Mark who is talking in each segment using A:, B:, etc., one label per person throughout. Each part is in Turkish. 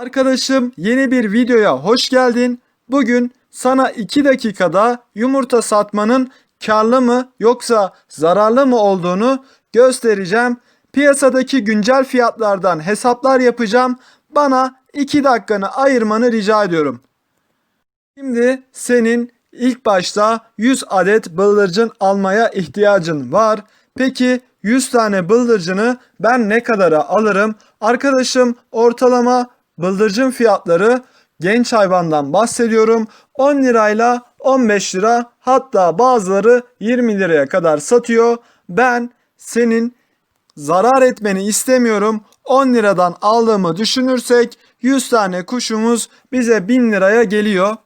A: Arkadaşım yeni bir videoya hoş geldin. Bugün sana 2 dakikada yumurta satmanın karlı mı yoksa zararlı mı olduğunu göstereceğim. Piyasadaki güncel fiyatlardan hesaplar yapacağım. Bana 2 dakikanı ayırmanı rica ediyorum. Şimdi senin ilk başta 100 adet bıldırcın almaya ihtiyacın var. Peki 100 tane bıldırcını ben ne kadara alırım? Arkadaşım ortalama bıldırcın fiyatları genç hayvandan bahsediyorum. 10 lirayla 15 lira hatta bazıları 20 liraya kadar satıyor. Ben senin zarar etmeni istemiyorum. 10 liradan aldığımı düşünürsek 100 tane kuşumuz bize 1000 liraya geliyor.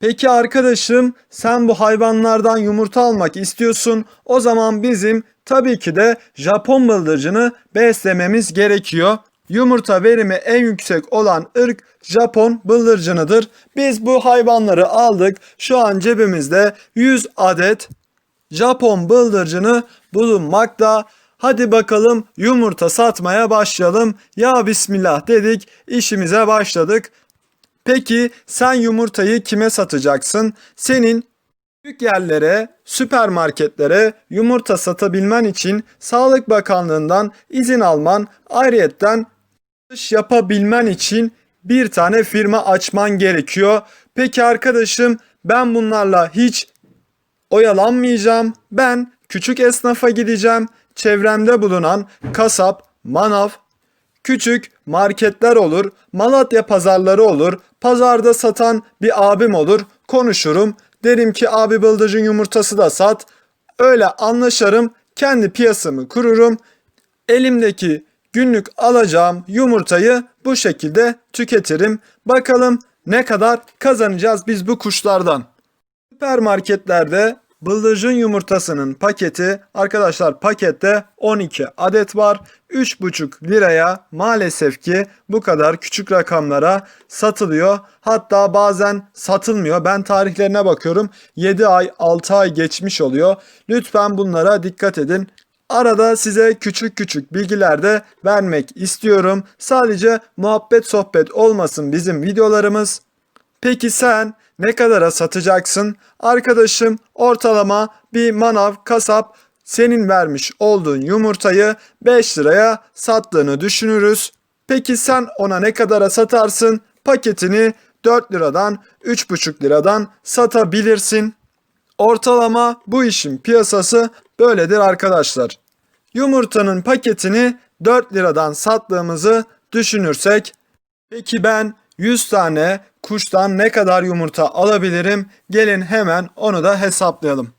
A: Peki arkadaşım sen bu hayvanlardan yumurta almak istiyorsun. O zaman bizim tabii ki de Japon bıldırcını beslememiz gerekiyor. Yumurta verimi en yüksek olan ırk Japon bıldırcınıdır. Biz bu hayvanları aldık. Şu an cebimizde 100 adet Japon bıldırcını bulunmakta. Hadi bakalım yumurta satmaya başlayalım. Ya bismillah dedik işimize başladık. Peki sen yumurtayı kime satacaksın? Senin büyük yerlere, süpermarketlere yumurta satabilmen için Sağlık Bakanlığı'ndan izin alman, ayrıyetten satış yapabilmen için bir tane firma açman gerekiyor. Peki arkadaşım ben bunlarla hiç oyalanmayacağım. Ben küçük esnafa gideceğim. Çevremde bulunan kasap, manav, küçük marketler olur, Malatya pazarları olur, pazarda satan bir abim olur, konuşurum. Derim ki abi bıldırcın yumurtası da sat. Öyle anlaşarım, kendi piyasamı kururum. Elimdeki günlük alacağım yumurtayı bu şekilde tüketirim. Bakalım ne kadar kazanacağız biz bu kuşlardan. Süpermarketlerde bıldırcın yumurtasının paketi arkadaşlar pakette 12 adet var. 3,5 liraya maalesef ki bu kadar küçük rakamlara satılıyor. Hatta bazen satılmıyor. Ben tarihlerine bakıyorum. 7 ay 6 ay geçmiş oluyor. Lütfen bunlara dikkat edin. Arada size küçük küçük bilgiler de vermek istiyorum. Sadece muhabbet sohbet olmasın bizim videolarımız. Peki sen ne kadara satacaksın? Arkadaşım ortalama bir manav kasap senin vermiş olduğun yumurtayı 5 liraya sattığını düşünürüz. Peki sen ona ne kadara satarsın? Paketini 4 liradan 3,5 liradan satabilirsin. Ortalama bu işin piyasası böyledir arkadaşlar. Yumurtanın paketini 4 liradan sattığımızı düşünürsek peki ben 100 tane kuştan ne kadar yumurta alabilirim? Gelin hemen onu da hesaplayalım.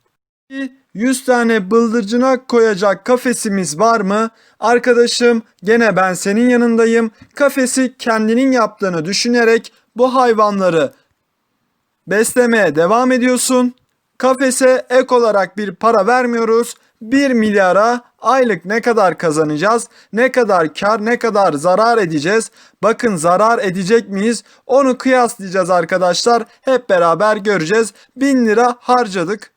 A: 100 tane bıldırcına koyacak kafesimiz var mı? Arkadaşım gene ben senin yanındayım. Kafesi kendinin yaptığını düşünerek bu hayvanları beslemeye devam ediyorsun. Kafese ek olarak bir para vermiyoruz. 1 milyara aylık ne kadar kazanacağız? Ne kadar kar, ne kadar zarar edeceğiz? Bakın zarar edecek miyiz? Onu kıyaslayacağız arkadaşlar. Hep beraber göreceğiz. 1000 lira harcadık.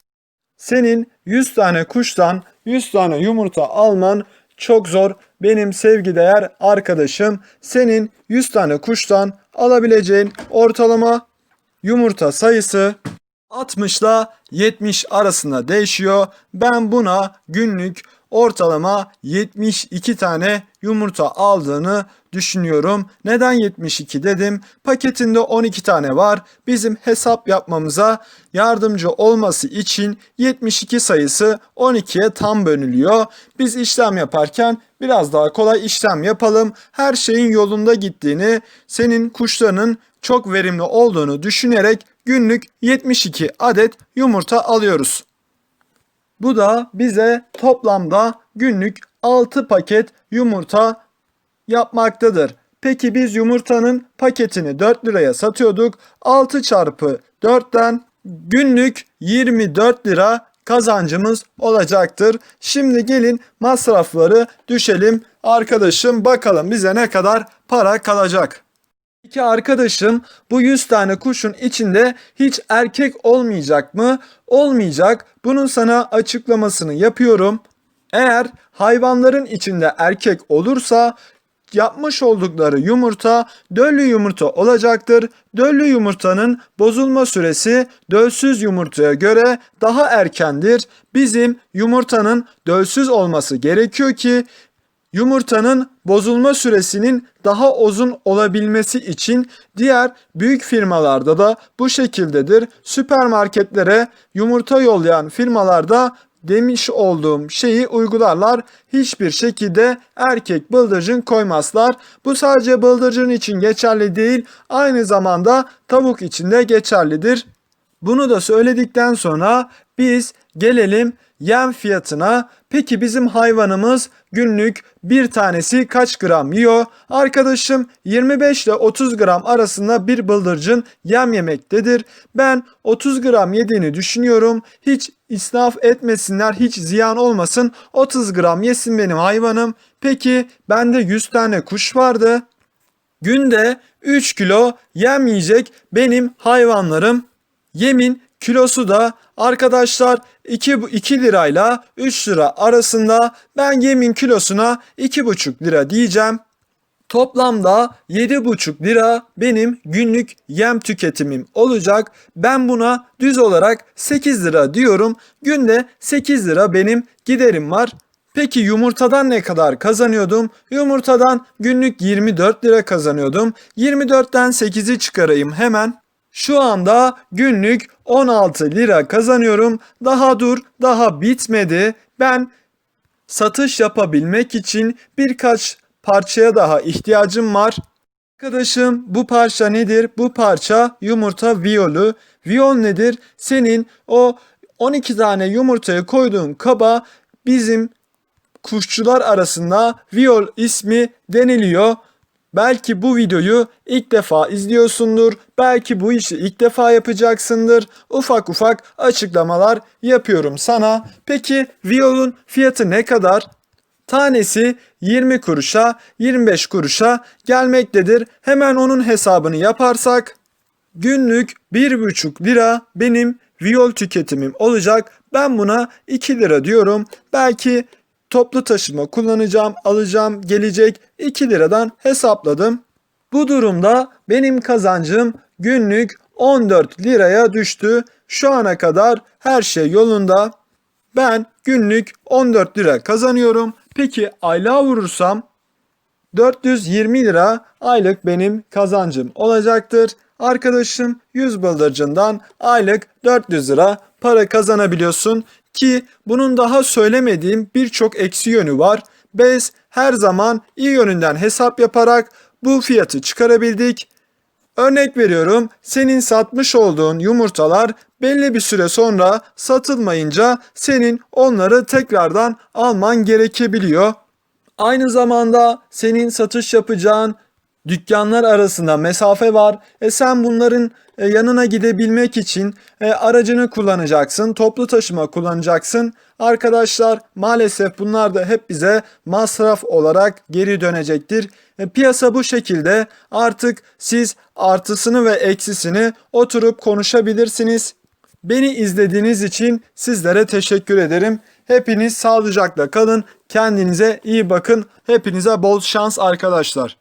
A: Senin 100 tane kuştan 100 tane yumurta alman çok zor. Benim sevgideğer arkadaşım senin 100 tane kuştan alabileceğin ortalama yumurta sayısı 60 ile 70 arasında değişiyor. Ben buna günlük ortalama 72 tane yumurta aldığını düşünüyorum. Neden 72 dedim? Paketinde 12 tane var. Bizim hesap yapmamıza yardımcı olması için 72 sayısı 12'ye tam bölünüyor. Biz işlem yaparken biraz daha kolay işlem yapalım. Her şeyin yolunda gittiğini, senin kuşlarının çok verimli olduğunu düşünerek günlük 72 adet yumurta alıyoruz. Bu da bize toplamda günlük 6 paket yumurta yapmaktadır. Peki biz yumurtanın paketini 4 liraya satıyorduk. 6 çarpı 4'ten günlük 24 lira kazancımız olacaktır. Şimdi gelin masrafları düşelim. Arkadaşım bakalım bize ne kadar para kalacak. Peki arkadaşım bu 100 tane kuşun içinde hiç erkek olmayacak mı? Olmayacak. Bunun sana açıklamasını yapıyorum. Eğer hayvanların içinde erkek olursa yapmış oldukları yumurta döllü yumurta olacaktır. Döllü yumurtanın bozulma süresi dölsüz yumurtaya göre daha erkendir. Bizim yumurtanın dölsüz olması gerekiyor ki yumurtanın bozulma süresinin daha uzun olabilmesi için diğer büyük firmalarda da bu şekildedir. Süpermarketlere yumurta yollayan firmalarda demiş olduğum şeyi uygularlar. Hiçbir şekilde erkek bıldırcın koymazlar. Bu sadece bıldırcın için geçerli değil, aynı zamanda tavuk için de geçerlidir. Bunu da söyledikten sonra biz gelelim yem fiyatına. Peki bizim hayvanımız günlük bir tanesi kaç gram yiyor? Arkadaşım 25 ile 30 gram arasında bir bıldırcın yem yemektedir. Ben 30 gram yediğini düşünüyorum. Hiç israf etmesinler, hiç ziyan olmasın. 30 gram yesin benim hayvanım. Peki bende 100 tane kuş vardı. Günde 3 kilo yem yiyecek benim hayvanlarım. Yemin kilosu da arkadaşlar 2, 2 lirayla 3 lira arasında ben yemin kilosuna 2,5 lira diyeceğim. Toplamda 7,5 lira benim günlük yem tüketimim olacak. Ben buna düz olarak 8 lira diyorum. Günde 8 lira benim giderim var. Peki yumurtadan ne kadar kazanıyordum? Yumurtadan günlük 24 lira kazanıyordum. 24'ten 8'i çıkarayım hemen. Şu anda günlük 16 lira kazanıyorum. Daha dur, daha bitmedi. Ben satış yapabilmek için birkaç parçaya daha ihtiyacım var. Arkadaşım bu parça nedir? Bu parça yumurta viyolu. Viyol nedir? Senin o 12 tane yumurtayı koyduğun kaba bizim kuşçular arasında viyol ismi deniliyor. Belki bu videoyu ilk defa izliyorsundur. Belki bu işi ilk defa yapacaksındır. Ufak ufak açıklamalar yapıyorum sana. Peki viyolun fiyatı ne kadar? Tanesi 20 kuruşa 25 kuruşa gelmektedir. Hemen onun hesabını yaparsak günlük 1,5 lira benim viyol tüketimim olacak. Ben buna 2 lira diyorum. Belki toplu taşıma kullanacağım, alacağım, gelecek 2 liradan hesapladım. Bu durumda benim kazancım günlük 14 liraya düştü. Şu ana kadar her şey yolunda. Ben günlük 14 lira kazanıyorum. Peki aylığa vurursam 420 lira aylık benim kazancım olacaktır. Arkadaşım 100 bıldırcından aylık 400 lira para kazanabiliyorsun ki bunun daha söylemediğim birçok eksi yönü var. Biz her zaman iyi yönünden hesap yaparak bu fiyatı çıkarabildik. Örnek veriyorum senin satmış olduğun yumurtalar belli bir süre sonra satılmayınca senin onları tekrardan alman gerekebiliyor. Aynı zamanda senin satış yapacağın dükkanlar arasında mesafe var. E sen bunların e, yanına gidebilmek için e, aracını kullanacaksın, toplu taşıma kullanacaksın. Arkadaşlar maalesef bunlar da hep bize masraf olarak geri dönecektir. E, piyasa bu şekilde artık siz artısını ve eksisini oturup konuşabilirsiniz. Beni izlediğiniz için sizlere teşekkür ederim. Hepiniz sağlıcakla kalın. Kendinize iyi bakın. Hepinize bol şans arkadaşlar.